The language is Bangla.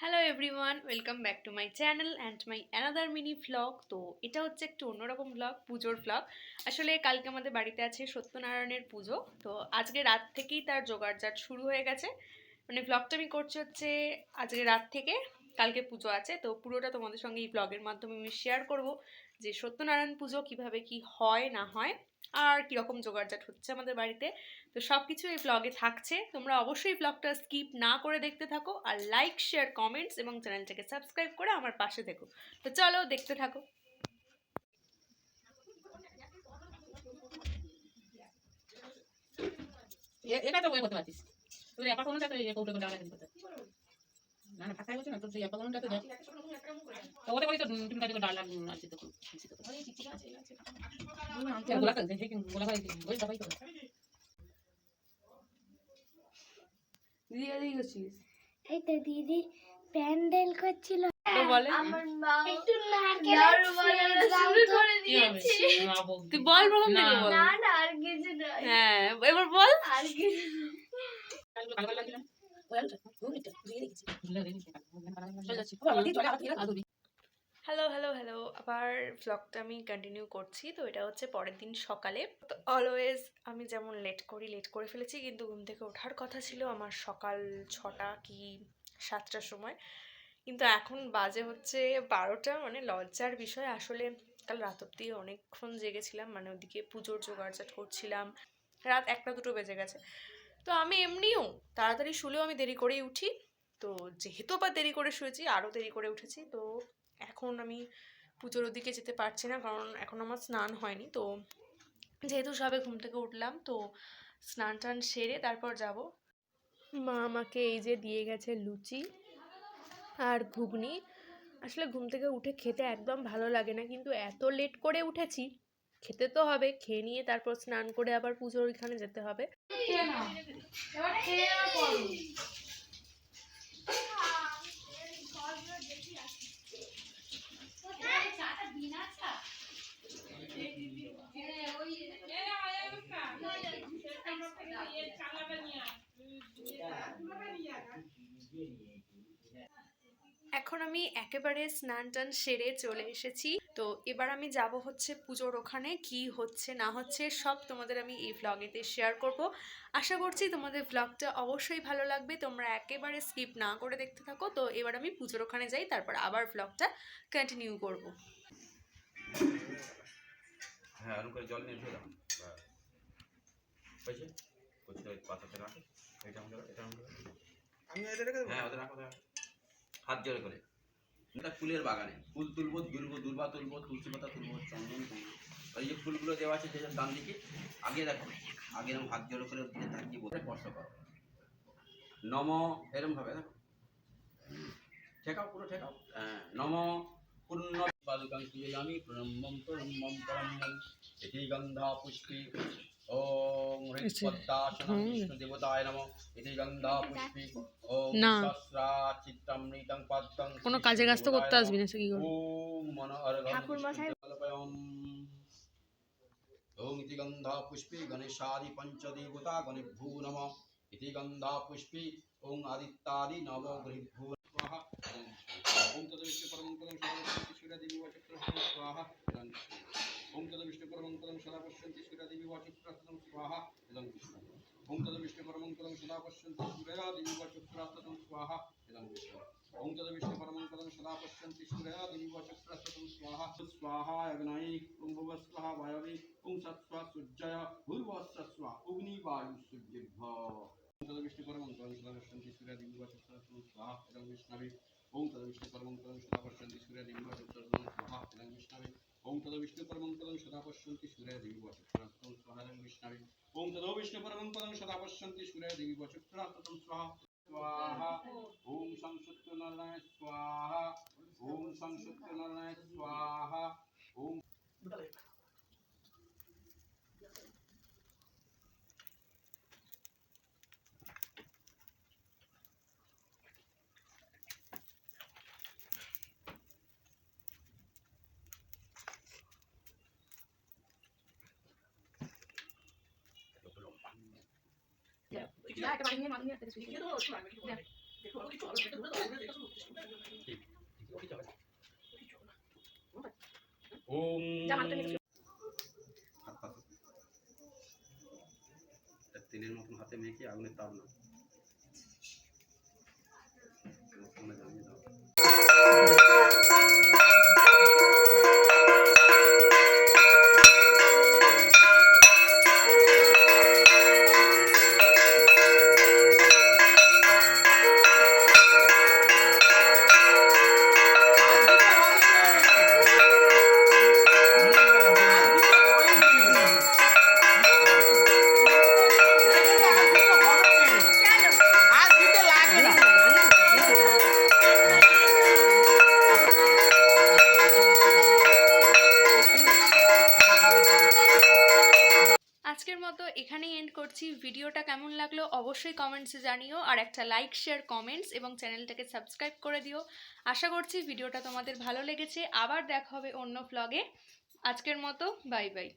Hello everyone welcome back to my channel and my another mini vlog তো এটা হচ্ছে একটু অন্যরকম ভ্লগ পুজোর ভ্লগ আসলে কালকে আমাদের বাড়িতে আছে সত্যনারায়ণের পুজো। তো আজকে রাত থেকেই তার জোগাড়জাট শুরু হয়ে গেছে। মানে ভ্লগটা আমি করছি হচ্ছে আজকে রাত থেকে কালকে পুজো আছে। তো পুরোটা তোমাদের সঙ্গে এই ব্লগের মাধ্যমে আমি শেয়ার করব যে সত্যনারায়ণ পুজো কীভাবে কি হয়, না হয়। আর কীরকম জোগাড়জাট হচ্ছে আমাদের বাড়িতে। তো সব কিছু এই ব্লগে থাকছে। তোমরা অবশ্যই ব্লগটা স্কিপ না করে দেখতে থাকো আর লাইক শেয়ার কমেন্টস এবং চ্যানেলটাকে সাবস্ক্রাইব করে আমার পাশে থেকো। তো চলো দেখতে থাকো। এটা তো বই করতে পারছিস তোর একা কোনটা তো এ কৌটো করে আলাদা করতে না না তোর তো ওটা বলি তো তুমি কাজে ডাল লাগ আছে তো আছে তো গোলা তো দেখে গোলা ভাই ওই দাবাই তো দিদি দিদি করছিস এই তো দিদি প্যান্ডেল করছিল। আমার মা একটু করে বউ তুই বল প্রথম না। থেকে বল। না না আর কিছু নয় হ্যাঁ এবার বল। আর কিছু কালকে কালকে লাগিলাম ওই আলুটা ওই মিটটা দিয়ে রেখেছি চলে যাচ্ছি। বাবা দিয়ে চলে আবার আদুরি হ্যালো হ্যালো হ্যালো আবার ভ্লগটা আমি কন্টিনিউ করছি, তো এটা হচ্ছে পরের দিন সকালে। তো অলওয়েজ আমি যেমন লেট করি লেট করে ফেলেছি, কিন্তু ঘুম থেকে ওঠার কথা ছিল আমার সকাল ছটা কি সাতটার সময়। কিন্তু এখন বাজে হচ্ছে বারোটা মানে লজ্জার বিষয়। আসলে কাল রাত অব্দি অনেকক্ষণ জেগেছিলাম মানে ওদিকে পুজোর জোগাড়জাট করছিলাম। রাত একটা দুটো বেজে গেছে। তো আমি এমনিও তাড়াতাড়ি শুলেও আমি দেরি করেই উঠি। তো যেহেতু আবার দেরি করে শুয়েছি আরও দেরি করে উঠেছি, তো এখন আমি পুজোর ওদিকে যেতে পারছি না, কারণ এখন আমার স্নান হয়নি। তো যেহেতু সবে ঘুম থেকে উঠলাম, তো স্নান টান সেরে তারপর যাব। মা আমাকে এই যে দিয়ে গেছে লুচি আর ঘুগনি। আসলে ঘুম থেকে উঠে খেতে একদম ভালো লাগে না, কিন্তু এত লেট করে উঠেছি, খেতে তো হবে। খেয়ে নিয়ে তারপর স্নান করে আবার পুজোর ওইখানে যেতে হবে। এখন আমি একেবারে স্নান টান সেরে চলে এসেছি। তো এবার আমি যাব হচ্ছে পুজোর ওখানে কি হচ্ছে না হচ্ছে সব তোমাদের আমি এই ভ্লগেতে শেয়ার করব। আশা করছি তোমাদের ভ্লগটা অবশ্যই ভালো লাগবে। তোমরা একেবারে স্কিপ না করে দেখতে থাকো। তো এবার আমি পুজোর ওখানে যাই তারপর আবার ভ্লগটা কন্টিনিউ করব। হ্যাঁ জল নিয়ে রাখো। এটা এটা আমি এটা রেখে দেবো? হ্যাঁ হাত জোরে করে। এটা ফুলের বাগানে। ফুল তুলবো দুলবো দুর্বা তুলবো, তুলসী পাতা তুলবো, চন্দন তুলবো। ওই যে ফুলগুলো দেওয়া আছে যেসব ডান দিকে, আগে দেখো, আগে এরকম হাত জোরে করে দিকে তাকিয়ে বলে স্পর্শ করো। নম, এরকম ভাবে, দেখো। ঠেকাও, পুরো ঠেকাও। হ্যাঁ নম পূর্ণ বালুকাং আমি প্রণম্বম প্রণম্বম প্রণম্বম ইতি গন্ধা পুষ্পে ওম হৃৎপদ্মাসনম বিষ্ণু দেবতায় নমঃ। ইতি গন্ধা পুষ্পে। ওম না। সহস্রা চিত্তামৃতং পদ্মং কোনো কাজে কাজ তো করতে আসবি না সে কি করবি ওম মনোহরগম ঠাকুর মশাই- ওম ইতি গন্ধা পুষ্পে গণেশাদি পঞ্চদেবতা গণেভ্যো নমঃ। ইতি গন্ধা পুষ্পে ওম আদিত্যাদি दिवाचक्रास्तम स्वाहा। इदं विष्णु। ओं तद विष्णु परमं पदं सदा पश्यन्ति सूर्या दिवाचक्रास्तम स्वाहा। इदं विष्णु। ओं तद विष्णु परमं पदं सदा पश्यन्ति सूर्या दिवाचक्रास्तम स्वाहा। स्वाहा अग्नाय ओं भुवस्वः वायवे, ओं सत्स्वा सुज्जय भूर्वस्सस्वा अग्निवायुसुज्जिभ्व ओं तद विष्णु परमं पदं सदा पश्यन्ति सूर्या दिवाचक्रास्तम स्वाहा। इदं विष्णवे ओं तद विष्णु। परमं पदं सदा पश्यन्ति सूर्या दिवाचक्रास्तम तदो विष्णुपरमं पदं सदा पश्यन्ति सूर्य देवी वचुत्रात्तं स्वाहारं विष्णवे। ॐ तदो विष्णुपरमं पदं सदा पश्यन्ति सूर्य देवी वचुत्रात्तं स्वाहा। स्वाहा। ॐ संसुप्त नारायण स्वाहा। ओम संसुप्त नारायण स्वाहा। ॐ তেলের মতন হাতে মেয়েকে আগুনের তাপ না জানিয়ে দাও করছি। ভিডিওটা কেমন লাগল অবশ্যই কমেন্টসে জানিও। আর একটা লাইক শেয়ার কমেন্টস এবং চ্যানেলটাকে সাবস্ক্রাইব করে দিও। আশা করছি ভিডিওটা তোমাদের ভালো লেগেছে। আবার দেখা হবে অন্য ফ্লগে আজকের মতো বাই বাই